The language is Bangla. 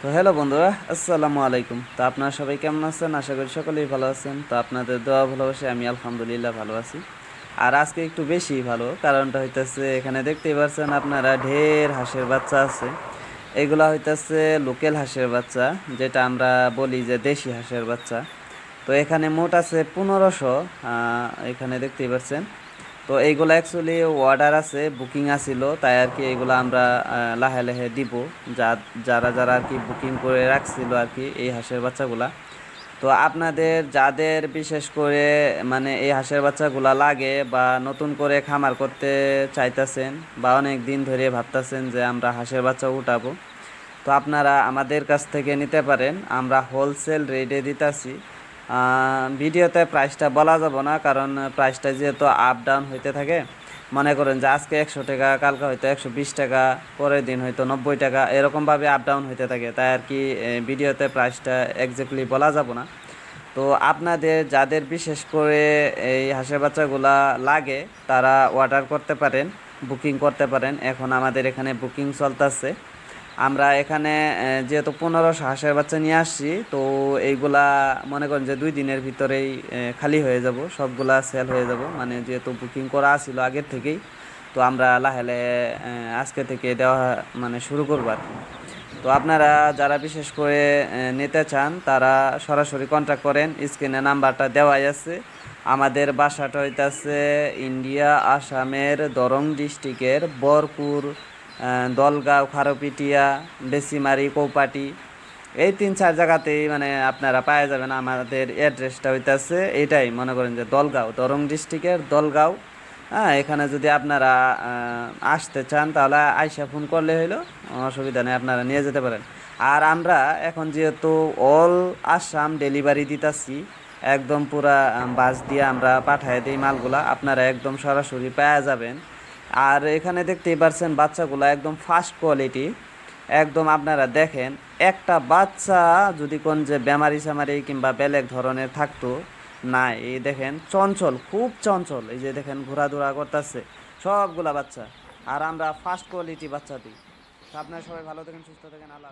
তো হ্যালো বন্ধুরা, আসসালামু আলাইকুম। তো আপনারা সবাই কেমন আছেন? আশা করি সকলেই ভালো আছেন। তো আপনাদের দোয়া ভালোবাসে আমি আলহামদুলিল্লাহ ভালো আছি। আর আজকে একটু বেশি ভালো, কারণটা হইতেছে, এখানে দেখতেই পাচ্ছেন আপনারা ঢের হাঁসের বাচ্চা আছে। এগুলা হইতেছে লোকাল হাঁসের বাচ্চা, যেটা আমরা বলি যে দেশি হাঁসের বাচ্চা। তো এখানে মোট আছে পনেরোশো এখানে দেখতেই পাচ্ছেন তো এইগুলো অ্যাকচুয়ালি অর্ডার আছে বুকিং আছিল তাই আর কি এগুলো আমরা লাহে লাহে দিব। যা, যারা যারা আর কি বুকিং করে রাখছিল আর কি এই হাঁসের বাচ্চাগুলা। তো আপনাদের যাদের বিশেষ করে মানে এই হাঁসের বাচ্চাগুলা লাগে বা নতুন করে খামার করতে চাইতেছেন বা অনেক দিন ধরে ভাবতেছেন যে আমরা হাঁসের বাচ্চা উঠাবো, তো আপনারা আমাদের কাছ থেকে নিতে পারেন। আমরা হোলসেল রেটে দিতাছি। ভিডিওতে প্রাইসটা বলা যাব না, কারণ প্রাইসটা যেহেতু আপ ডাউন হইতে থাকে, মনে করেন যে আজকে একশো টাকা, কালকে হয়তো একশো বিশ টাকা, পরের দিন হয়তো নব্বই টাকা, এরকমভাবে আপ ডাউন হইতে থাকে। তাই আর কি ভিডিওতে প্রাইসটা একজাক্টলি বলা যাব না। তো আপনাদের যাদের বিশেষ করে এই হাঁসের বাচ্চাগুলা লাগে, তারা অর্ডার করতে পারেন বুকিং করতে পারেন। এখন আমাদের এখানে বুকিং চলতেছে। আমরা এখানে যেহেতু পনেরোশো হাঁসের বাচ্চা নিয়ে আসছি, তো এইগুলা মনে করেন যে দুই দিনের ভিতরেই খালি হয়ে যাব, সবগুলা সেল হয়ে যাব। মানে যেহেতু বুকিং করা ছিল আগের থেকেই, তো আমরা লাহে লাহে আজকে থেকে দেওয়া মানে শুরু করব আর তো আপনারা যারা বিশেষ করে নিতে চান, তারা সরাসরি কন্ট্যাক্ট করেন স্ক্রিনে নাম্বারটা দেওয়াই আছে। আমাদের বাসাটা হইতাছে ইন্ডিয়া, আসামের, দরং ডিস্ট্রিক্টের বরপুর দলগাঁও, খারপিটিয়া বেসিমারি কৌপাটি, এই তিন, চার জায়গাতেই মানে আপনারা পাওয়া যাবেন। আমাদের অ্যাড্রেসটা হইতাছে এটাই মনে করেন যে দলগাঁও, দরং ডিস্ট্রিক্টের দলগাঁও। হ্যাঁ এখানে যদি আপনারা আসতে চান, তাহলে আইসা ফোন করলে হইল, অসুবিধা নেই, আপনারা নিয়ে যেতে পারেন। আর আমরা এখন যেহেতু অল আসাম ডেলিভারি দিতাছি, একদম পুরা বাস দিয়ে আমরা পাঠাই দিই মালগুলা, আপনারা একদম সরাসরি পাওয়া যাবেন। আর এখানে দেখতেই পারছেন বাচ্চাগুলো একদম ফার্স্ট কোয়ালিটি একদম আপনারা দেখেন, একটা বাচ্চা যদি কোন যে বেমারি সেমারি কিংবা বেলেগ ধরনের থাকতো, না, এই দেখেন চঞ্চল, খুব চঞ্চল। এই যে দেখেন ঘোরাধুরা করতেছে, সবগুলা বাচ্চা। আর আমরা ফার্স্ট কোয়ালিটি বাচ্চা দিই। আপনারা সবাই ভালো থাকেন, সুস্থ থাকেন, আল্লাহ